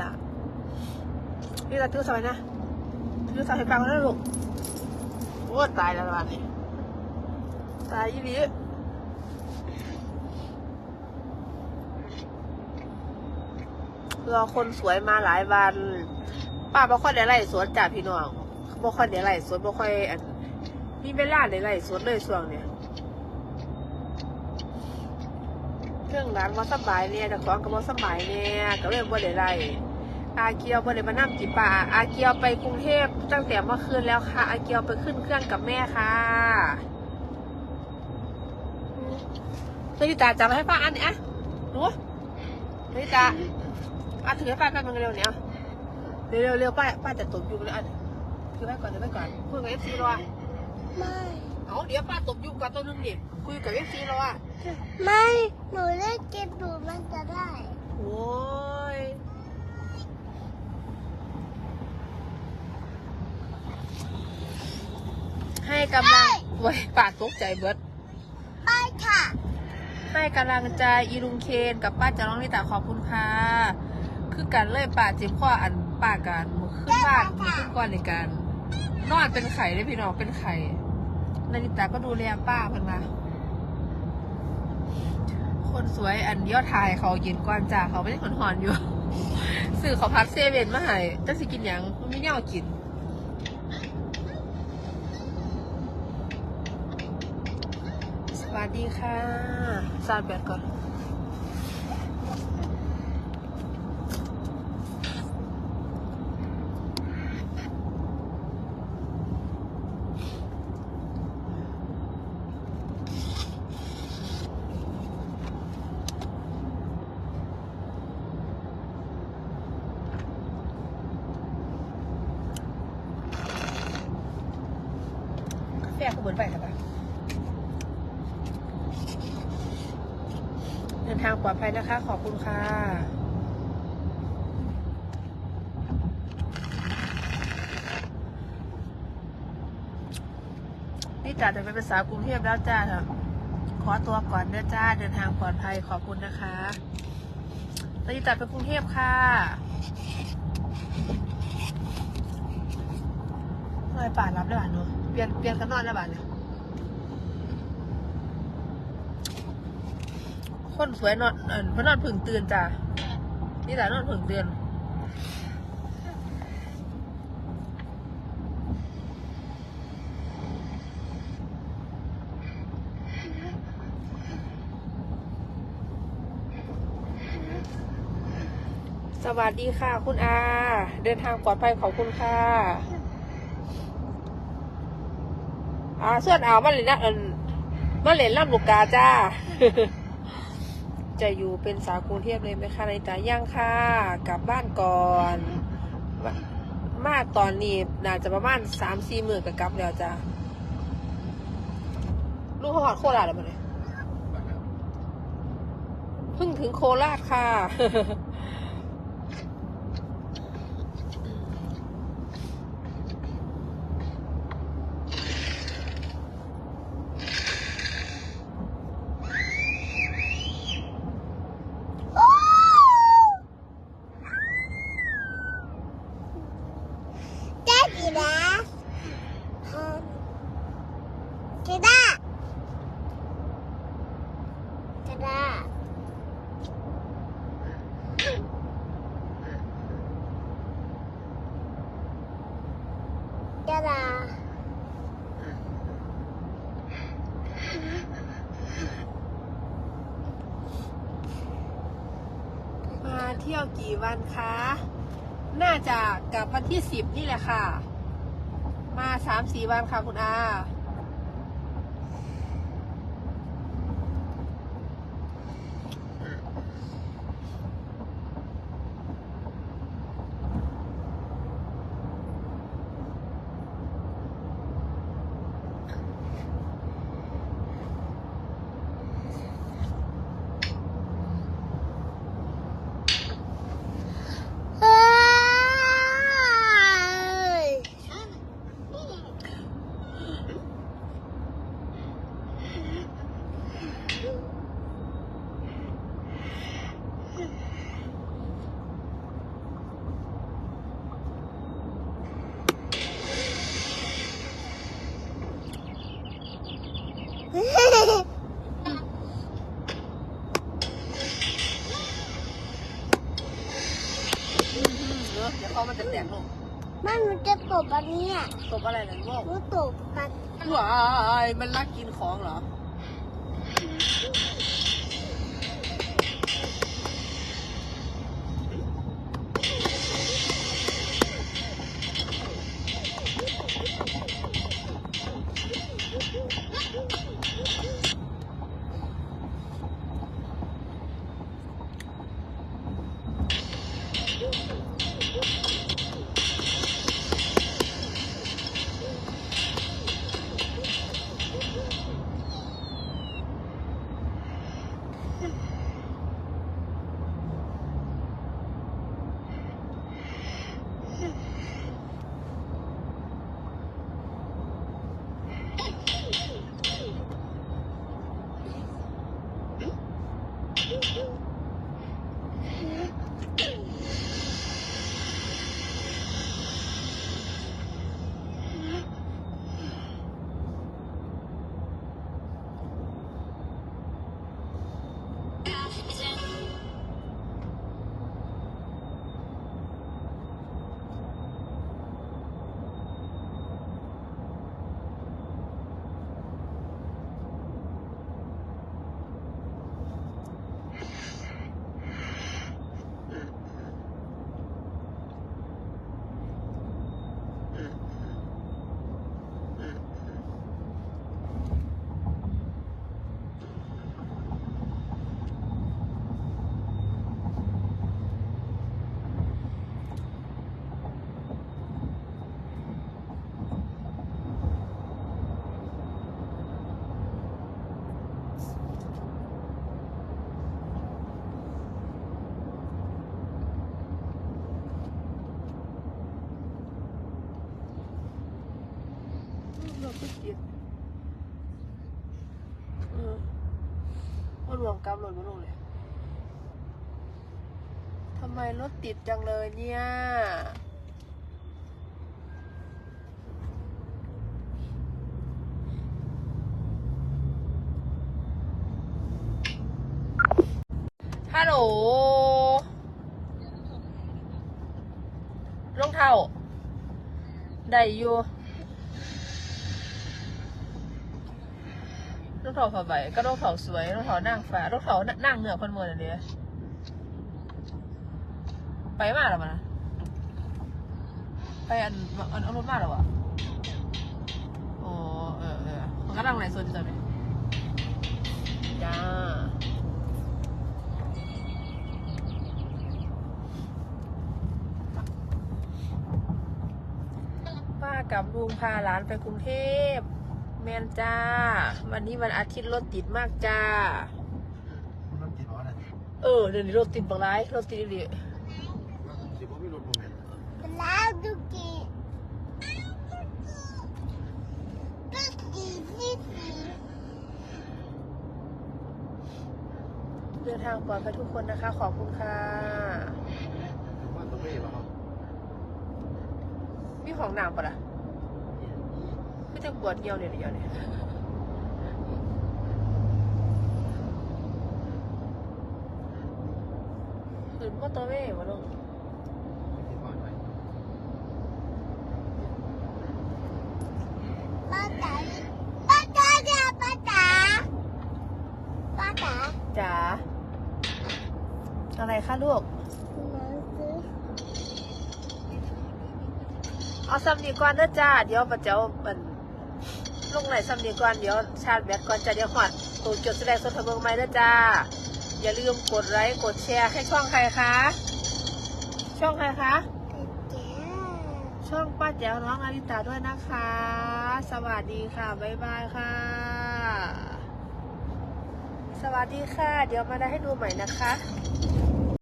ตานี่เราถือสอยนะถือสอยให้ฟังแล้วลูกโอ้ตายแล้ววันนี้ตายยี่ดีรอคนสวยมาหลายวัน ป้าบ่ค่อยได้ไล่สวนจากพี่น้องบ่ค่อยได้ไล่สวนบ่ค่อยอันมีเวลาได้ไล่สวนเลยช่วงเนี้ย เครื่องร้านว่าสบายเนี่ยแต่ของก็บ่สบายเนี่ยก็เลยบ่ได้ไล่อาเกียวบ่ได้มานั่งจีป่าอาเกียวไปกรุงเทพตั้งแต่เมื่อคืนแล้วค่ะ อาเกียวไปขึ้นเครื่องกับแม่ค่ะนาฬิตาจับให้ป้าอันนี้อะหนูนาฬิตาอะถือให้ป้าแป๊บนึงเร็วเนี่ยเร็วๆเร็วป้าป้าจะตบยุงเลยอะถือไว้ก่อนถือไว้ก่อนคุยกับเอฟซีรอไม่ เอาเดี๋ยวป้าตบยุงก่อนตัวนึงดิคุยกับเอฟซีรออะไม่ หนูเล่นเกมดูมันจะได้ โอ้ยให้กำลังโว้ยป้าตกใจเบิดไปค่ะ ให้กำลังใจอีลุงเคนกับป้าจะร้องนิตาขอบคุณค่ะคือกันเลยป้าเจ็บข้ออันป้ากันมือขึ้นบ้านมือขึ้นก้อนในการนอนเป็นไข่ได้พี่น้องเป็นไข่ นาริตาก็ดูแลป้าเพิ่นมาคนสวยอันยอดทายเขาเย็นกวนจ่าเขาไม่ได้ขนหอนอยู่ สื่อเขาพัดเซเว่นมาให้จังสิกินหยังมันไม่แน่ากินสวัสดีค่ะซาดแบตก่อน กาแฟขบวนไปค่ะเดินทางปลอดภัยนะคะ ขอบคุณค่ะ นี่จ่าจะไปเป็นสาวกรุงเทพแล้วจ้าค่ะ ขอตัวก่อนเด้อจ้า เดินทางปลอดภัยขอบคุณนะคะตอนนี้จ่าไปกรุงเทพค่ะเฮ้ยป่ารับได้ป่ะหนู เปลี่ยนเปลี่ยนกันนอนได้ป่ะเนี่ยคนสวยนอนเออมานอนผึ่งตื่นจ้ะนี่แหละนอนผึ่งตื่นสวัสดีค่ะ คุณอา เดินทางปลอดภัยขอบคุณค่ะ อ่าส่วนเอามาเลยนะเอินมาเล่นล่ำลูกกาจ้า จะอยู่เป็นสาวกรุงเทพเลยไหมคะในตาย่างค่ะ กลับบ้านก่อน มาตอนนี้น่าจะประมาณสามสี่หมื่นกับกลับแล้วจ้าลูกเขาหอดโคราชแล้วมั้ยเพิ่งถึงโคราชค่ะ เจ๊กี่นะกี่ด้ากี่ด้ากี่ด้า มาเที่ ยวกี่วันคะ น่าจะกลับวันที่สิบนี่แหละค่ะ มาสามสี่วันค่ะคุณอา เฮ้ย อเดี๋ยวเขามันจะแตกลูกแม่หนูจะตบอันนี้อะตบอะไรนะลูกหนูตบมันว้ายมันรักกินของเหรอ รถก็ติดเออมารวมกับรถมาลงเลยทำไมรถติดจังเลยเนี่ยฮัลโหลรองเท้าได้อยู่ รองเท้าผ้าใบก็รองเท้าสวยรองเท้านั่งฟ้ารองเท้านั่งเหนือคนเมืองอันเดียไปมาแล้วมันนะไปอันอันอันรถมาแล้ววะโอ้เออเออมันก็นั่งไหนส่วนจะไหนจ้าป้ากับลุงพาหลานไปกรุงเทพ แมนจ้า วันนี้วันอาทิตย์รถติดมากจ้ารถติดบ่อนะเออเดี๋ยวนี้รถติดบักร้ายรถติดดิสิบ่มีรถโมเมนต์แล้วดูกีดูกีนี่สีเดินทางปลอดภัยทุกคนนะคะ ขอบคุณค่ะ ว่าต้องไม่บ่ครับมีของหนามปะล่ะ ไม่จะปวดเดียวเนี่ยเดียวเนี่ยขืนมอเตอร์เวย์มาลงติดบ่อไหมป้าจ๋าป้าจ๋าจ๋าป้าจ๋าป้าจ๋าจ๋าอะไรคะลูกหนังสือเอาซัมนีก่อนเด้อจ้า เดี๋ยวปัจเจ้ามัน ลงไหนซัมนีก่อนเดี๋ยวชาร์จแบตก่อนจ้าเดี๋ยวหอดตัวจดแสดงสดทะเบิงไม้เด้อจ้า อย่าลืมกดไลค์กดแชร์ให้ช่องใครคะ ช่องใครคะจ๋าช่องป้าแจ๋วน้องอาริตาด้วยนะคะ สวัสดีค่ะ บ๊ายบายค่ะ สวัสดีค่ะ เดี๋ยวมาได้ให้ดูใหม่นะคะ